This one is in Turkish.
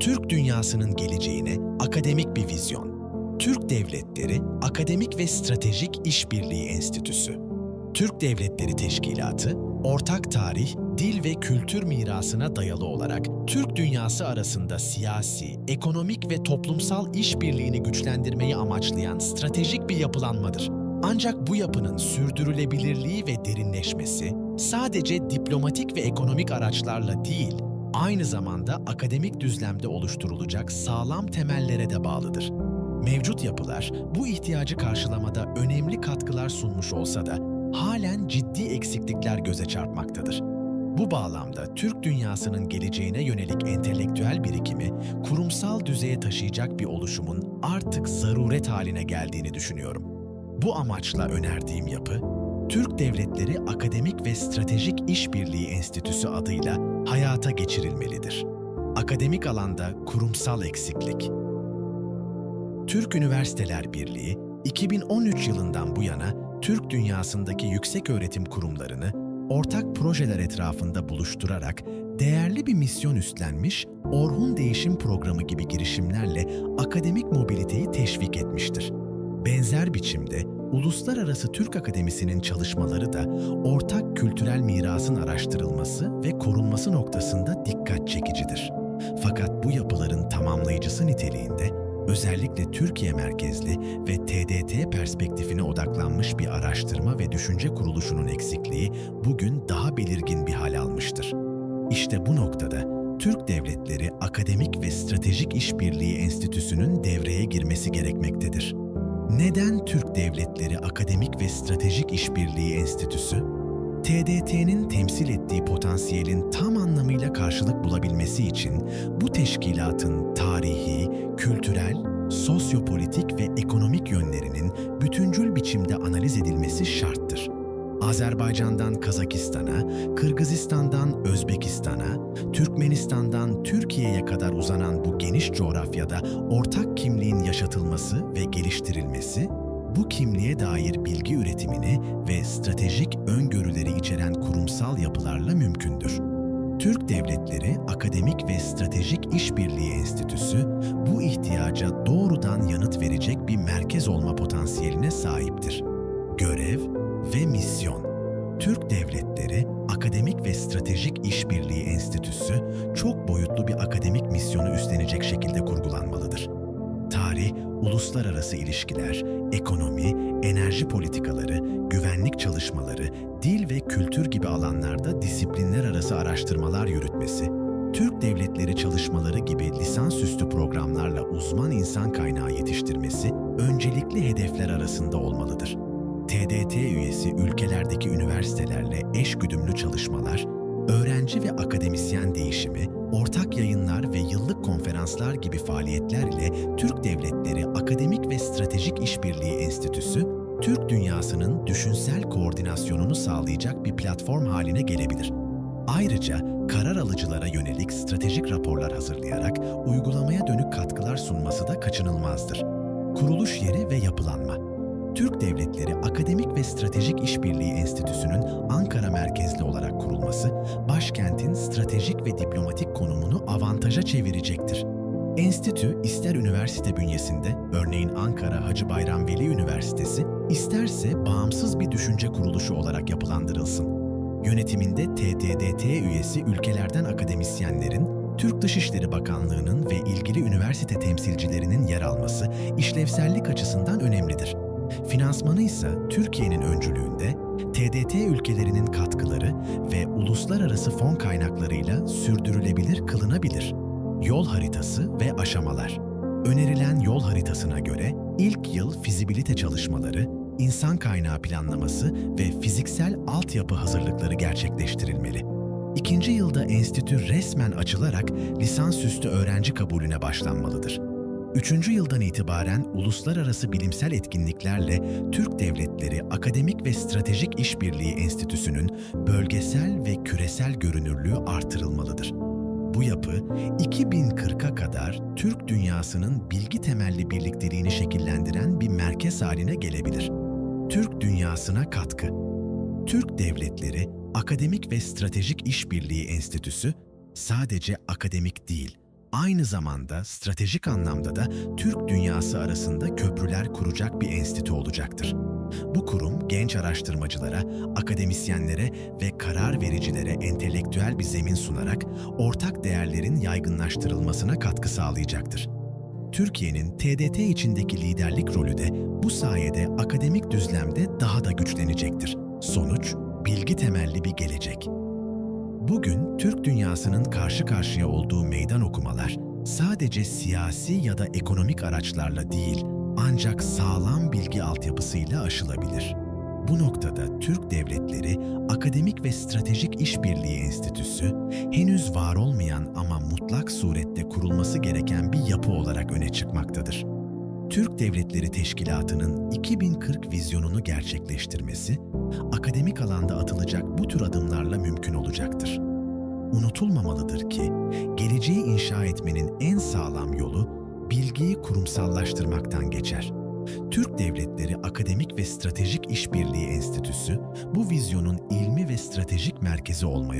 Türk dünyasının geleceğine akademik bir vizyon. Türk Devletleri Akademik ve Stratejik İşbirliği Enstitüsü. Türk Devletleri Teşkilatı, ortak tarih, dil ve kültür mirasına dayalı olarak Türk dünyası arasında siyasi, ekonomik ve toplumsal işbirliğini güçlendirmeyi amaçlayan stratejik bir yapılanmadır. Ancak bu yapının sürdürülebilirliği ve derinleşmesi sadece diplomatik ve ekonomik araçlarla değil, aynı zamanda akademik düzlemde oluşturulacak sağlam temellere de bağlıdır. Mevcut yapılar bu ihtiyacı karşılamada önemli katkılar sunmuş olsa da halen ciddi eksiklikler göze çarpmaktadır. Bu bağlamda Türk dünyasının geleceğine yönelik entelektüel birikimi kurumsal düzeye taşıyacak bir oluşumun artık zaruret haline geldiğini düşünüyorum. Bu amaçla önerdiğim yapı, Türk Devletleri Akademik ve Stratejik İşbirliği Enstitüsü adıyla hayata geçirilmelidir. Akademik alanda kurumsal eksiklik. Türk Üniversiteler Birliği, 2013 yılından bu yana Türk dünyasındaki yüksek öğretim kurumlarını ortak projeler etrafında buluşturarak değerli bir misyon üstlenmiş, Orhun Değişim Programı gibi girişimlerle akademik mobiliteyi teşvik etmiştir. Benzer biçimde Uluslararası Türk Akademisi'nin çalışmaları da ortak kültürel mirasın araştırılması ve korunması noktasında dikkat çekicidir. Fakat bu yapıların tamamlayıcısı niteliğinde özellikle Türkiye merkezli ve TDT perspektifine odaklanmış bir araştırma ve düşünce kuruluşunun eksikliği bugün daha belirgin bir hal almıştır. İşte bu noktada Türk Devletleri Akademik ve Stratejik İşbirliği Enstitüsü'nün devreye girmesi gerekmektedir. Neden Türk Devletleri Akademik ve Stratejik İşbirliği Enstitüsü? TDT'nin temsil ettiği potansiyelin tam anlamıyla karşılık bulabilmesi için bu teşkilatın tarihi, kültürel, sosyopolitik ve ekonomik yönlerinin bütüncül biçimde analiz edilmesi şarttır. Azerbaycan'dan Kazakistan'a, Kırgızistan'dan Özbekistan'a, Türkmenistan'dan Türkiye'ye kadar uzanan bu geniş coğrafyada ortak kimliğin yaşatılması ve geliştirilmesi, bu kimliğe dair bilgi üretimini ve stratejik öngörüleri içeren kurumsal yapılarla mümkündür. Türk Devletleri Akademik ve Stratejik İşbirliği Enstitüsü bu ihtiyaca doğrudan yanıt verecek bir merkez olma potansiyeline sahiptir. Görev ve misyon Türk Devletleri Akademik ve Stratejik İşbirliği Enstitüsü çok boyutlu bir akademik misyonu üstlenecek şekilde kurgulanmalıdır. Tarih, uluslararası ilişkiler, ekonomi, enerji politikaları, güvenlik çalışmaları, dil ve kültür gibi alanlarda disiplinler arası araştırmalar yürütmesi, Türk devletleri çalışmaları gibi lisansüstü programlarla uzman insan kaynağı yetiştirmesi öncelikli hedefler arasında olmalıdır. TDT üyesi ülkelerdeki üniversitelerle eşgüdümlü çalışmalar, öğrenci ve akademisyen değişimi, ortak yayınlar ve yıllık konferanslar gibi faaliyetler ile Türk Devletleri Akademik ve Stratejik İşbirliği Enstitüsü, Türk dünyasının düşünsel koordinasyonunu sağlayacak bir platform haline gelebilir. Ayrıca karar alıcılara yönelik stratejik raporlar hazırlayarak uygulamaya dönük katkılar sunması da kaçınılmazdır. Kuruluş yeri ve yapılanma Türk Devletleri Akademik ve Stratejik İşbirliği Enstitüsü'nün Ankara merkezli olarak kurulması, başkentin stratejik ve diplomatik konumunu avantaja çevirecektir. Enstitü ister üniversite bünyesinde, örneğin Ankara Hacı Bayram Veli Üniversitesi, isterse bağımsız bir düşünce kuruluşu olarak yapılandırılsın. Yönetiminde TTDT üyesi ülkelerden akademisyenlerin, Türk Dışişleri Bakanlığı'nın ve ilgili üniversite temsilcilerinin yer alması işlevsellik açısından önemlidir. Finansmanı ise Türkiye'nin öncülüğünde TDT ülkelerinin katkıları ve uluslararası fon kaynaklarıyla sürdürülebilir kılınabilir. Yol haritası ve aşamalar. Önerilen yol haritasına göre ilk yıl fizibilite çalışmaları, insan kaynağı planlaması ve fiziksel altyapı hazırlıkları gerçekleştirilmeli. İkinci yılda enstitü resmen açılarak lisansüstü öğrenci kabulüne başlanmalıdır. Üçüncü yıldan itibaren uluslararası bilimsel etkinliklerle Türk Devletleri Akademik ve Stratejik İşbirliği Enstitüsü'nün bölgesel ve küresel görünürlüğü artırılmalıdır. Bu yapı 2040'a kadar Türk dünyasının bilgi temelli birlikteliğini şekillendiren bir merkez haline gelebilir. Türk dünyasına katkı Türk Devletleri Akademik ve Stratejik İşbirliği Enstitüsü sadece akademik değil, aynı zamanda stratejik anlamda da Türk dünyası arasında köprüler kuracak bir enstitü olacaktır. Bu kurum genç araştırmacılara, akademisyenlere ve karar vericilere entelektüel bir zemin sunarak ortak değerlerin yaygınlaştırılmasına katkı sağlayacaktır. Türkiye'nin TDT içindeki liderlik rolü de bu sayede akademik düzlemde daha da güçlenecektir. Sonuç, bilgi temelli bir gelecek. Bugün Türk dünyasının karşı karşıya olduğu meydan okumalar sadece siyasi ya da ekonomik araçlarla değil, ancak sağlam bilgi altyapısıyla aşılabilir. Bu noktada Türk devletleri Akademik ve Stratejik İşbirliği Enstitüsü henüz var olmayan ama mutlak surette kurulması gereken bir yapı olarak öne çıkmaktadır. Türk Devletleri Teşkilatı'nın 2040 vizyonunu gerçekleştirmesi, akademik alanda atılacak bu tür adımlarla mümkün olacaktır. Unutulmamalıdır ki, geleceği inşa etmenin en sağlam yolu bilgiyi kurumsallaştırmaktan geçer. Türk Devletleri Akademik ve Stratejik İşbirliği Enstitüsü bu vizyonun ilmi ve stratejik merkezi olmaya.